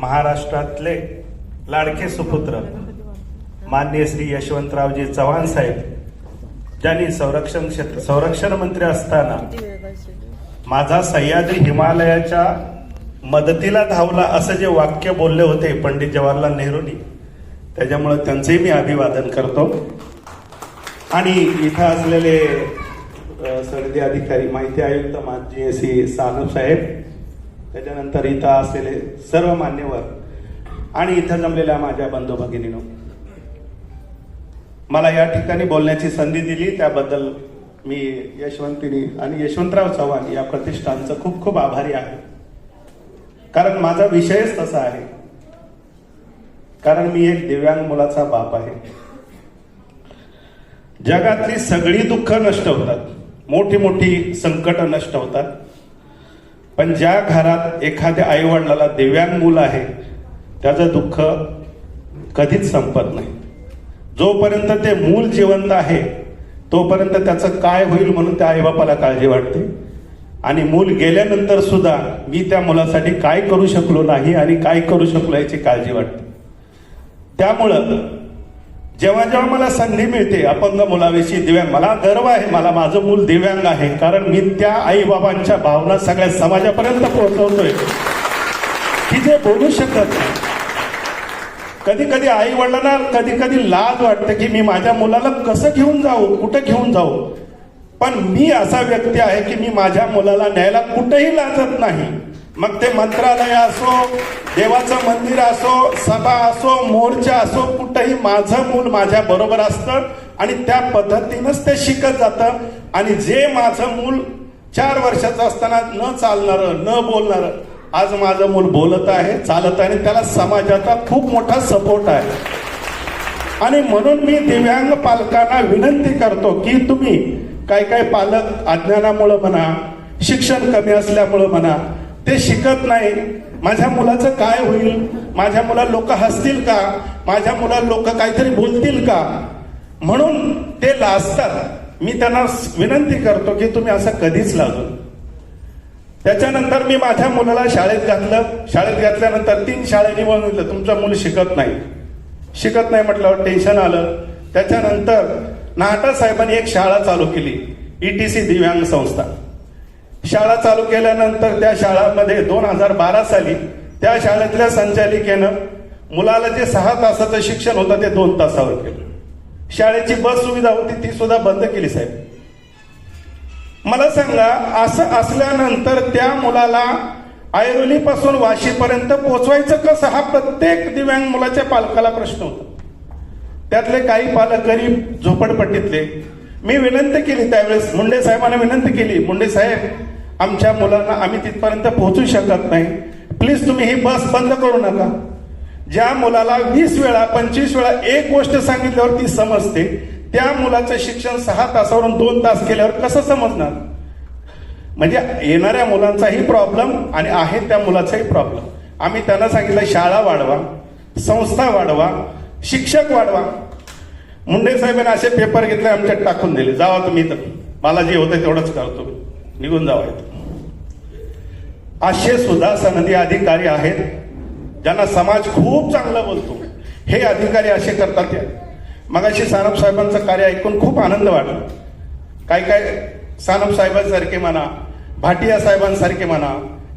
महाराष्ट्रातले लाडके सुपुत्र मान्य श्री यशवंतरावजी चव्हाण साहेब ज्यांनी संरक्षण क्षेत्र संरक्षण मंत्री असताना माझा सह्याद्री हिमालयाच्या मदतीला धावला असं जे वाक्य बोलले होते पंडित जवाहरलाल नेहरूंनी त्याच्यामुळे त्यांचेही मी अभिवादन करतो. आणि इथं असलेले सरदी अधिकारी माहिती आयुक्त माजी श्री सानप साहेब त्याच्यानंतर इथं असलेले सर्व मान्यवर आणि इथं जमलेल्या माझ्या बंधू भगिनीनो मला या ठिकाणी बोलण्याची संधी दिली. त्याबद्दल मी यशवंतिनी आणि यशवंतराव चव्हाण या प्रतिष्ठानचं खूप खूप आभारी आहे. कारण माझा विषयच तसा आहे. कारण मी एक दिव्यांग मुलाचा बाप आहे. जगातली सगळी दुःख नष्ट होतात. मोठी मोठी संकट नष्ट होतात. पण ज्या घरात एखाद्या आईवडिलाला दिव्यांग मूल आहे त्याचं दुःख कधीच संपत नाही. जोपर्यंत ते मूल जिवंत आहे तोपर्यंत त्याचं काय होईल म्हणून त्या आईबापाला काळजी वाटते. आणि मूल गेल्यानंतर सुद्धा मी त्या मुलासाठी काय करू शकलो नाही आणि काय करू शकलो याची काळजी वाटते. त्यामुळं जेव्हा जेव्हा मला संधी मिळते अपंग मुलाविषयी दिव्यांग मला गर्व आहे मला माझं मूल दिव्यांग आहे कारण मी त्या आईबाबांच्या भावना सगळ्या समाजापर्यंत पोहोचवतोय. की जे बोलू शकत नाही. कधी कधी आई वडिलांना कधी कधी लाज वाटते की मी माझ्या मुलाला कसं घेऊन जाऊ कुठं घेऊन जाऊ. पण मी असा व्यक्ती आहे की मी माझ्या मुलाला न्यायला कुठेही लाजत नाही. मग ते मंत्रालय असो देवाचं मंदिर असो सभा असो मोर्चा असो कुठंही माझं मूल माझ्या बरोबर असतं आणि त्या पद्धतीनंच ते शिकत जातं. आणि जे माझं मूल चार वर्षाचं असताना न चालणारं न बोलणारं आज माझं मूल बोलत आहे चालत आहे आणि त्याला समाजाचा खूप मोठा सपोर्ट आहे. आणि म्हणून मी दिव्यांग पालकांना विनंती करतो की तुम्ही काय काय पालक अज्ञानामुळं म्हणा शिक्षण कमी असल्यामुळं म्हणा ते शिकत नाही. माझ्या मुलाचं काय होईल? माझ्या मुला लोक हसतील का? माझ्या मुलाला लोक काहीतरी बोलतील का? म्हणून ते लाजतात. मी त्यांना विनंती करतो की तुम्ही असं कधीच लागू त्याच्यानंतर मी माझ्या मुलाला शाळेत घातलं. शाळेत घातल्यानंतर तीन शाळेने म्हणून तुमचं मूल शिकत नाही. शिकत नाही म्हटल्यावर टेन्शन आलं. त्याच्यानंतर नाटा साहेबांनी एक शाळा चालू केली ईटीसी दिव्यांग संस्था. शाळा चालू केल्यानंतर त्या शाळामध्ये दोन हजार बारा साली त्या शाळेतल्या संचालिकेनं मुलाला जे सहा तासाचं शिक्षण होतं ते दोन तासावर केलं. शाळेची बस सुविधा होती ती सुद्धा बंद केली साहेब. मला सांगा असं असल्यानंतर त्या मुलाला ऐरोलीपासून वाशीपर्यंत पोहोचवायचं कसं? हा प्रत्येक दिव्यांग मुलाच्या पालकाला प्रश्न होता. त्यातले काही पालक गरीब झोपडपट्टीतले. मी विनंती केली त्यावेळेस मुंडे साहेबांना विनंती केली मुंडे साहेब आमच्या मुलांना आम्ही तिथपर्यंत पोहोचू शकत नाही. प्लीज तुम्ही ही बस बंद करू नका. ज्या मुलाला वीस वेळा पंचवीस वेळा एक गोष्ट सांगितल्यावर ती समजते त्या मुलाचं शिक्षण सहा तासावरून दोन तास केल्यावर कसं समजणार? म्हणजे येणाऱ्या मुलांचाही प्रॉब्लेम आणि आहे त्या मुलाचाही प्रॉब्लेम आम्ही त्यांना सांगितलं शाळा वाढवा संस्था वाढवा शिक्षक वाढवा. मुंडे साहेबांनी असे पेपर घेतले आमच्यात टाकून दिले. जावा तुम्ही तर मला जे होतं तेवढंच करतो. निघून जावा असे सुद्धा सनदी अधिकारी आहेत ज्यांना समाज खूप चांगला बोलतो. हे अधिकारी असे करतात ते. मगाशी सानप साहेबांचं कार्य ऐकून खूप आनंद वाटला. काय काय सानप साहेबांसारखे म्हणा भाटिया साहेबांसारखे म्हणा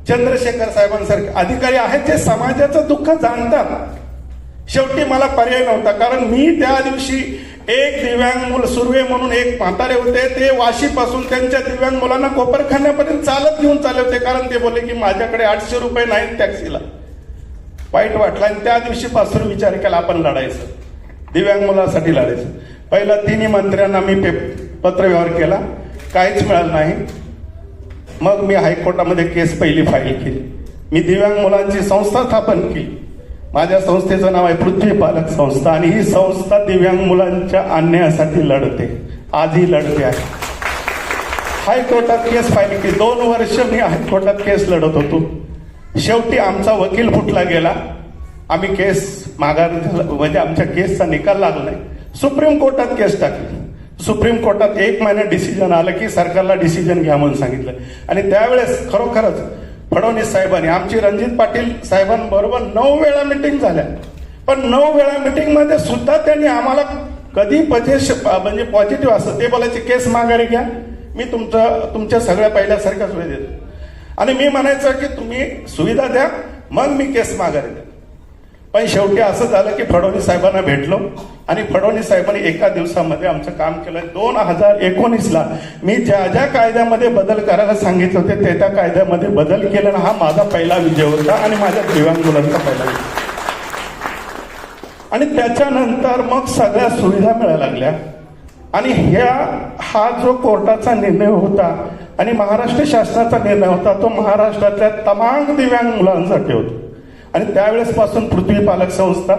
चंद्रशेखर साहेबांसारखे अधिकारी आहेत जे समाजाचं दुःख जाणतात. शेवटी मला पर्याय नव्हता कारण मी त्या दिवशी एक दिव्यांग मूल सुर्वे म्हणून एक म्हातारे होते ते वाशीपासून त्यांच्या दिव्यांग मुलांना कोपरखान्यापर्यंत चालत घेऊन चालले होते कारण ते बोलले की माझ्याकडे आठशे रुपये नाहीत टॅक्सीला. वाईट वाटलं आणि त्या दिवशीपासून विचार केला आपण लढायचं. दिव्यांग मुलासाठी लढायचं. पहिला तिन्ही मंत्र्यांना मी पे पत्रव्यवहार केला. काहीच मिळालं नाही. मग मी हायकोर्टामध्ये केस पहिली फाईल केली. मी दिव्यांग मुलांची संस्था स्थापन केली. माझ्या संस्थेचं नाव आहे पृथ्वी पालक संस्था आणि ही संस्था दिव्यांग मुलांच्या अन्यायासाठी लढते. आजही लढते आहे. हायकोर्टात केस फाईल केली. दोन वर्ष मी हायकोर्टात केस लढत होतो. शेवटी आमचा वकील फुटला गेला. आम्ही केस माघार म्हणजे आमच्या केसचा निकाल लागला नाही. सुप्रीम कोर्टात केस टाकली. सुप्रीम कोर्टात एक महिना डिसिजन आलं की सरकारला डिसिजन घ्या म्हणून सांगितलं. आणि त्यावेळेस खरोखरच फडणवीस साहेबांनी आमची रणजित पाटील साहेबांबरोबर नऊ वेळा मिटिंग झाल्या. पण नऊ वेळा मिटिंगमध्ये सुद्धा त्यांनी आम्हाला कधी पजेश म्हणजे पॉझिटिव्ह असतं ते बोलायचे केस माघारी घ्या. मी तुमचं तुमच्या सगळ्या पहिल्यासारख्या सुविधा देतो आणि मी म्हणायचं की तुम्ही सुविधा द्या. मग मी केस माघारी द्या पण शेवटी असं झालं की फडणवीस साहेबांना भेटलो आणि फडणवीस साहेबांनी एका दिवसामध्ये आमचं काम केलं. दोन हजार एकोणीसला मी ज्या ज्या कायद्यामध्ये बदल करायला सांगितले होते त्या त्या कायद्यामध्ये बदल केला हा माझा पहिला विजय होता आणि माझ्या दिव्यांग मुलांचा पहिला विजय आणि त्याच्यानंतर मग सगळ्या सुविधा मिळायला लागल्या. आणि ह्या हा जो कोर्टाचा निर्णय होता आणि महाराष्ट्र शासनाचा निर्णय होता तो महाराष्ट्रातल्या तमाम दिव्यांग मुलांसाठी होता. आणि त्यावेळेसपासून पृथ्वी पालक संस्था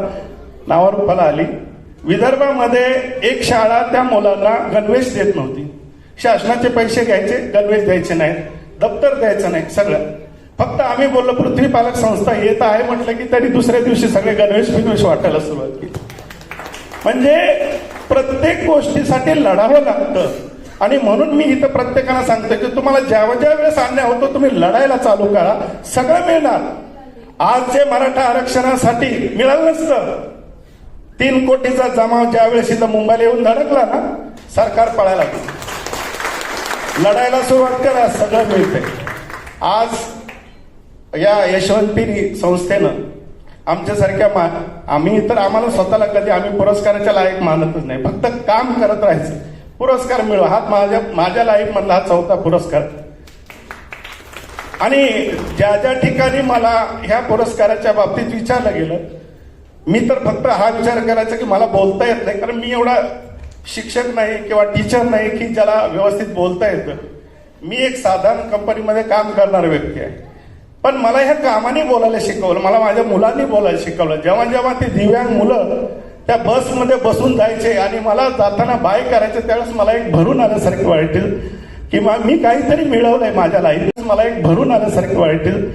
नावारूपाला आली. विदर्भामध्ये एक शाळा त्या मुलांना गणवेश देत नव्हती. शासनाचे पैसे घ्यायचे गणवेश द्यायचे नाहीत दप्तर द्यायचं नाही सगळं. फक्त आम्ही बोललो पृथ्वी पालक संस्था येत आहे म्हटलं की तरी दुसऱ्या दिवशी सगळे गणवेश बिनवेश वाटायला सुरुवात केली. म्हणजे प्रत्येक गोष्टीसाठी लढावं लागतं. आणि म्हणून मी इथं प्रत्येकाला सांगतो की तुम्हाला ज्या ज्या वेळेस अन्याय होतो तुम्ही लढायला चालू करा. सगळं मिळणार. आज जे मराठा आरक्षणासाठी मिळालं नसतं तीन कोटीचा जमाव ज्यावेळेस इथं मुंबईला येऊन धडकला ना सरकार पळायला लढायला सुरुवात करा सगळं मिळते आज या यशवंती संस्थेनं आमच्यासारख्या मा आम्ही तर आम्हाला स्वतःला कधी आम्ही पुरस्काराच्या लायक मानतच नाही. फक्त काम करत राहायचं. पुरस्कार मिळवा. हा माझ्या माझ्या लाईफ मधला हा चौथा पुरस्कार. आणि ज्या ज्या ठिकाणी मला ह्या पुरस्काराच्या बाबतीत विचारलं गेलं मी तर फक्त हा विचार करायचा की मला बोलता येत नाही कारण मी एवढा शिक्षक नाही किंवा टीचर नाही की ज्याला व्यवस्थित बोलता येतं. मी एक साधारण कंपनीमध्ये काम करणारा व्यक्ती आहे. पण मला ह्या कामाने बोलायला शिकवलं मला माझ्या मुलांनी बोलायला शिकवलं. जेव्हा जेव्हा ते दिव्यांग मुलं त्या बसमध्ये बसून जायचे आणि मला जाताना बाय करायचे त्यावेळेस मला एक भरून आल्यासारखं वाटेल किंवा मी काहीतरी मिळवलंय माझ्या लाईफ मला एक भरून आल्यासारखं वाटेल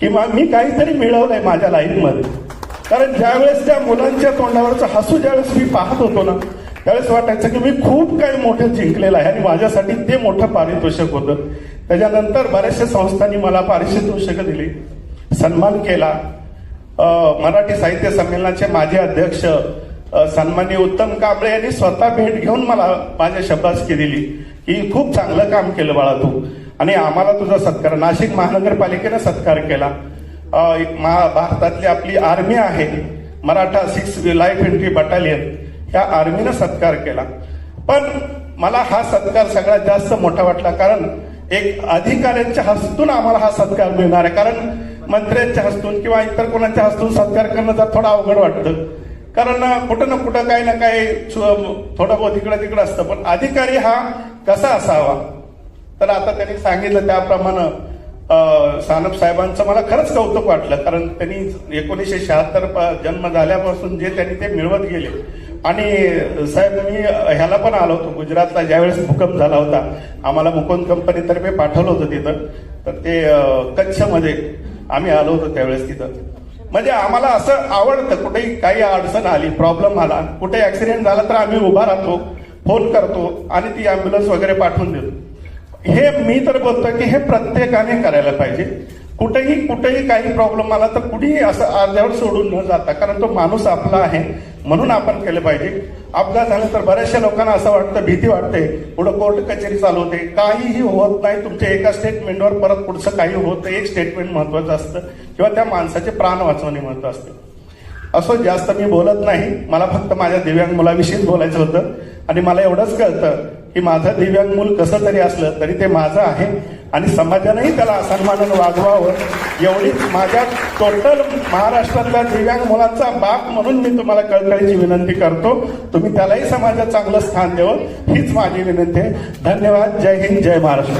किंवा मी काहीतरी मिळवलंय माझ्या लाईफमध्ये कारण ज्यावेळेस त्या मुलांच्या तोंडावरचं हसू ज्यावेळेस मी पाहत होतो ना त्यावेळेस वाटायचं की मी खूप काही मोठं जिंकलेलं आहे आणि माझ्यासाठी ते मोठं पारितोषिक होतं. त्याच्यानंतर बऱ्याचशा संस्थांनी मला पारितोषिकं दिली. सन्मान केला. मराठी साहित्य संमेलनाचे माजी अध्यक्ष अं, सन्माननीय उत्तम कांबळे यांनी स्वतः भेट घेऊन मला माझ्या शब्दासकी दिली. ही खूप चांगलं काम केलं बाळा तू. आणि आम्हाला तुझा सत्कार नाशिक महानगरपालिकेनं सत्कार केला. मा- भारतातली आपली आर्मी आहे Maratha six light infantry battalion या आर्मीनं सत्कार केला. पण मला हा सत्कार सगळ्यात जास्त मोठा वाटला कारण एक अधिकाऱ्यांच्या हस्तून आम्हाला हा सत्कार मिळणार आहे. कारण मंत्र्यांच्या हस्तून किंवा इतर कोणाच्या हस्तून सत्कार करणं जर थोडं अवघड वाटतं कारण कुठं ना कुठं काही ना काही थोडं बहुत इकडं तिकडं असतं. पण अधिकारी हा कसा असावा? तर आता त्यांनी सांगितलं त्याप्रमाणे सानप साहेबांचं मला खरंच कौतुक वाटलं कारण त्यांनी एकोणीसशे शहात्तर जन्म झाल्यापासून जे त्यांनी ते मिळवत गेले. आणि साहेब मी ह्याला पण आलो होतो. गुजरातला ज्यावेळेस भूकंप झाला होता आम्हाला मुकुंद कंपनीतर्फे पाठवलं होतं तिथं. तर ते कच्छमध्ये आम्ही आलो होतो त्यावेळेस तिथं. म्हणजे आम्हाला असं आवडतं कुठेही काही अडचण आली प्रॉब्लेम आला कुठे ऍक्सिडेंट झाला तर आम्ही उभा राहतो. फोन करतो आणि ती ॲम्ब्युलन्स वगैरे पाठवून देतो. हे मी तर बोलतो की हे प्रत्येकाने करायला पाहिजे. कुठेही कुठेही काही प्रॉब्लेम आला तर कुठेही असं अर्ध्यावर सोडून न जाता कारण तो माणूस आपला आहे म्हणून आपण केलं पाहिजे. अपघात झाला तर बऱ्याचशा लोकांना असं वाटतं भीती वाटते पुढं कोर्ट कचेरी चालू होते. काहीही होत नाही तुमच्या एका स्टेटमेंटवर परत पुढचं काही होत एक स्टेटमेंट महत्वाचं असतं. किंवा त्या माणसाचे प्राण वाचवणे महत्वाचं असतं. असं जास्त मी बोलत नाही. मला फक्त माझ्या दिव्यांग मुलाविषयीच बोलायचं होतं. आणि मला एवढंच कळतं की माझं दिव्यांग मूल कसं तरी असलं तरी ते माझं आहे. आणि समाजानेही त्याला सन्मानानं वागवावं एवढीच माझ्या टोटल महाराष्ट्रातल्या दिव्यांग मुलांचा बाप म्हणून मी तुम्हाला कळकळीची विनंती करतो. तुम्ही त्यालाही समाजात चांगलं स्थान द्यावं. हीच माझी विनंती आहे. धन्यवाद. जय हिंद. जय महाराष्ट्र.